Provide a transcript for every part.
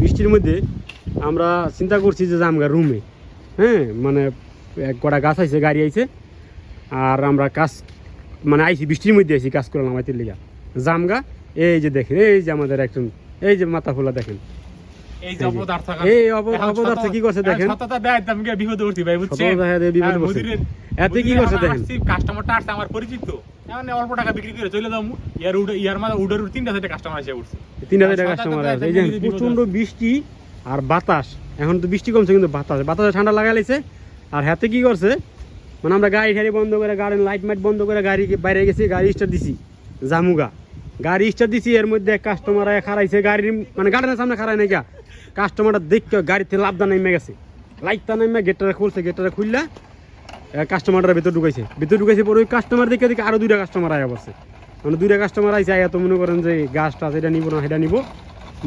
বৃষ্টির মধ্যে আমরা চিন্তা করছি যে আমরা রুমে হ্যাঁ? মানে কটা গাছ আইছে, গাড়ি আইছে, আর আমরা কাজ মানে আইছি, বৃষ্টির মধ্যে আইছি, কাজ করলাম আমাদের লিগা। জামগা, এই যে দেখেন, এই যে আমাদের একজন, এই যে মাথা ফোলা দেখেন। এই যে অপদার্থ এই অপ- কি করছে দেখেন? সততা দেয় তুমি বিপদে উঠতি ভাই বুঝছি সততা দেয় বিপদে পড়ছে। এতে কি করছে দেখেন? কাস্টমারটা আসছে আমার পরিচিত। এখন অল্প টাকা বিক্রি করে চলে যাও। ইয়ার উডে ইয়ার মাঝে উডের তিনটা চারটে কাস্টমার এসে উঠছে। তিন হাজার কাস্টমার দেয়, এই যে বিপদে বিপদে বৃষ্টি আর বাতাস। এখন তো বৃষ্টি কমছে কিন্তু বাতাস বাতাসে ঠান্ডা লাগাই লাইছে। আর হাতে কি করছে? মানে আমরা গাড়ি ঠাড়ি বন্ধ করে গাড়ির লাইট মাইট বন্ধ করে গাড়ি বাইরে গেছি গাড়ি স্টার্ট দিছি। জামুগা। গাড়ি স্টার্ট দিছি এর মধ্যে কাস্টমার খারাইছে গাড়ির মানে গাড়ির সামনে খারাই গা কাস্টমারটা দেখে গাড়িতে লাভদা নেমে গেছে। লাইটটা নেমে গেটটা খুলছে গেটটা খুললা কাস্টমারটা ভিতর ঢুকাইছে। ভিতর ঢুকাইছে পরে ওই কাস্টমার দেখে দেখে আরও দুইটা কাস্টমার আয়া পড়ছে। মানে দুইটা কাস্টমার আইসে আয়া তো মনে করেন যে গাছটা সেটা নিব না সেটা নিব।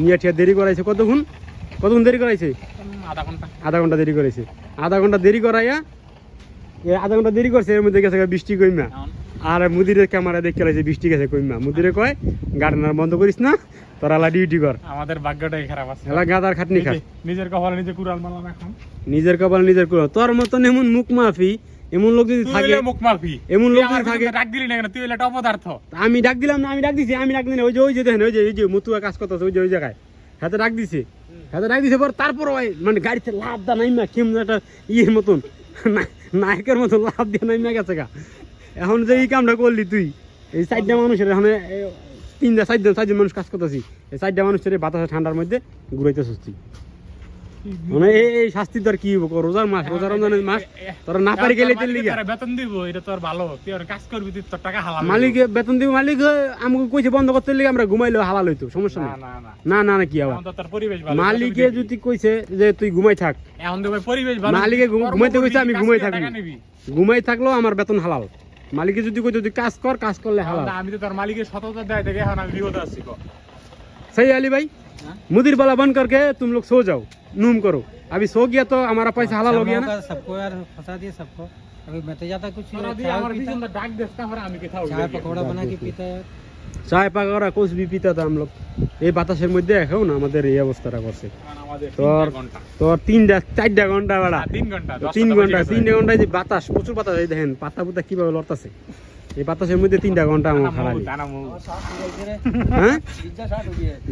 নিয়ে ঠিয়া দেরি করাইছে। কতক্ষণ? কতক্ষণ দেরি করাইছে? আধা ঘণ্টা। আধা ঘণ্টা দেরি করাইছে। আধা ঘণ্টা দেরি করাইয়া এ আধা ঘণ্টা দেরি করছে এর মধ্যে গেছে বৃষ্টি কইমা। আর মুদিরের ক্যামেরা দেখে লাইছে বৃষ্টি গেছে কইমা মুদিরে কয় গার্ডেনার বন্ধ করিস না তোরা আলা ডিউটি কর। আমাদের ভাগ্যটাই খারাপ আছে। এলা গাদার খাটনি খা। নিজের কপালে নিজে কুড়াল মারলাম এখন। নিজের কপাল নিজের করো তোর মতন এমন মুখ মাফি এমন লোক যদি থাকে মুখ মারবি এমন লোক যদি থাকে ডাক দিলি না কেন? তুই একটা অপদার্থ আমি ডাক দিলাম না আমি ডাক দিছি আমি ডাক দিই না। ওই যে ওই যে দেখেন ওই যে ওই যে মতুয়া কাজ করতেছে ওই যে ওই জায়গায়। হাতে ডাক দিছে। হাতে ডাক দিছে পর তারপর ওই মানে গাড়িতে লাভ দা নাইমা কেমন একটা ইয়ের মতন। না- নায়কের মতন লাভ দিয়ে নাইমা গেছে গা। এখন যে এই কামটা করলি তুই এই চারটা মানুষের এখন তিনটা চারজন চারজন মানুষ কাজ করতেছি এই চারটা মানুষের বাতাসে ঠান্ডার মধ্যে ঘুরাইতেছিস তুই। মানে এই শাস্তি তোর কি হব রোজার মাস রোজার রমজানের মাস তোরা না পারি গেলে তেল লিগা। বেতন দিব এটা তোর ভালো। তুই কাজ করবি তুই তোর টাকা হালাল মালিক বেতন দিব মালিক আমাকে কইছে বন্ধ করতে লিগে আমরা ঘুমাইলেও হালাল হইতো সমস্যা না না না। না কি আবার? মালিকে যদি কইছে যে তুই ঘুমাই থাক এখন তো পরিবেশ ভালো মালিকে ঘুমাইতে কইছে, আমি ঘুমাই নিবি। ঘুমাই থাকলেও আমার বেতন হালাল। মালিকে যদি কইতো তুই কাজ কর কাজ করলে এখন হালাল তো আমি তো তোর মালিকের সততা দেয় দেখে এখন আমি বিপদে আছি গো। सही है अली भाई हाँ? मुदिर वाला बंद करके तुम लोग सो जाओ नूम करो अभी सो गया तो हमारा पैसा हलाल हो गया ना मौका सबको यार फंसा दिया सबको अभी मैं तो ज्यादा कुछ তোরা দিয়ে चाय আমার पीता- পিছনে ডাক দেস তারপরে আমি কোথাও चाय গেলাম। पकौड़ा बना के पीता है চায় পাকা কুছ বি পিতা था हम लोग এই বাতাসের মধ্যে এখন আমাদের এই অবস্থাটা করছে। তোর তোর তিনটা চারটা ঘণ্টা বেড়া। তিন ঘণ্টা তিনটা ঘন্টায় যে বাতাস প্রচুর বাতাস এই দেখেন পাতা পুতা কীভাবে লড়তাছে। এই বাতাসের মধ্যে তিনটা ঘণ্টা আমার খারাপ হ্যাঁ?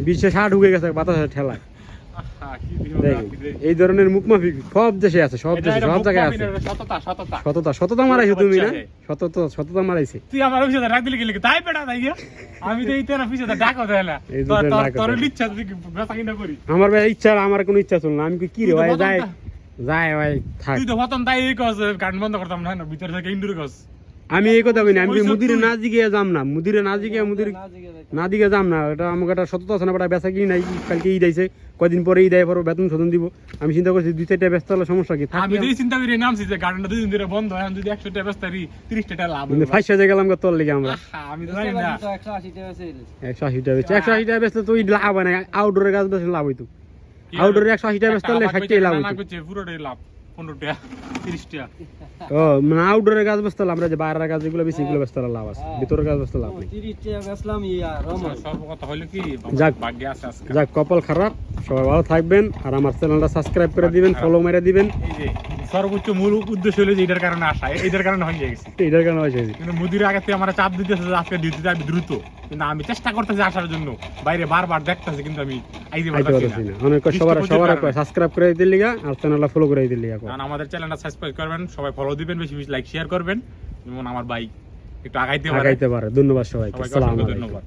বিশ্বে ষাট ঢুকে গেছে বাতাসের ঠেলায়। এই ধরনের মুখমাফি সব দেশে আছে সব দেশে সব জায়গায় আছে। সততা, সততা। মারাইছো তুমি না? সততা সততা মারাইছে। তুই আমার অফিসে রাখ দিলি গেলি তাই পেটা তাই আমি তো এই তোর ডাকো দেয় না। তোর-। ইচ্ছা তুই বেচা কিনা করি। আমার ভাই ইচ্ছা আমার কোনো ইচ্ছা চল না। আমি কি রে ভাই প্রথম যায় ভাই থাক। তুই তো প্রথম তাই এই কস গান বন্ধ করতাম না না, ভিতরে থেকে ইন্দুর কস। আমি এই কথা কই আমি মুদিরে না জিগিয়ে যাম না মুদিরে না জিগিয়ে মুদির না দিকে যাম না এটা আমাকে একটা সততা আছে না এটা বেচা কি নাই কালকে ই দিয়েছে কদিন পরে ই দেয় পরে বেতন শোধন দিব। আমি চিন্তা করছি দুই চারটা ব্যস্ত হলে সমস্যা কি? আমি যদি চিন্তা করি নামছি যে গার্ডেনটা দুদিন ধরে বন্ধ হয় আমি যদি একশো টাকা ব্যস্ত করি তিরিশ টাকা লাভ কিন্তু ফাইস সাজে গেলাম তোর লেগে আমরা। আমি তো জানি না। একশো আশি টাকা একশো আশি টাকা একশো আশি টাকা বেচলে তো ওই লাভ হয় না আউটডোরের গাছ বেচলে লাভ হইতো। আউটডোরে একশো আশি টাকা বেচতে হলে ষাট টাকা লাভ হইতো। পুরোটাই লাভ। টাকা টাকা ও মানে আউটডোরের গাছ বেচতে আমরা যে বাইরের গাছ যেগুলো বেশি এগুলো বেচতে লাভ আছে। ভিতরের গাছ বেচতে লাভ নেই। তিরিশ টাকা বেচলাম রমন সর্বকথা হলো কি? যাক। ভাগ্যে আছে আজকে। যাক কপাল খারাপ। সবাই ভালো থাকবেন। আর আমার চ্যানেলটা সাবস্ক্রাইব করে দিবেন ফলো মেরে দিবেন। সর্বোচ্চ মূল উদ্দেশ্য হলো যে এটার কারণে আসা। এটার কারণে হয়ে গেছে। এটার কারণে হয়েছে কিন্তু মুদির আগে থেকে আমার চাপ দিতেছে আজকে ডিউটিতে আমি দ্রুত। কিন্তু আমি চেষ্টা করতেছি আসার জন্য। বাইরে বারবার দেখতেছি কিন্তু আমি আইতে আইতে পারতেছি পারতেছি না না অনেক সবার সবার সাবস্ক্রাইব করে দিতে লিগা আর চ্যানেলটা ফলো করে দিতে লিগা কারণ আমাদের চ্যানেলটা সাবস্ক্রাইব করবেন সবাই ফলো দিবেন বেশি বেশি লাইক শেয়ার করবেন। যেমন আমার বাইক একটু আগাইতে পারে। আগাইতে পারে। ধন্যবাদ সবাইকে। আলাইকুম। ধন্যবাদ।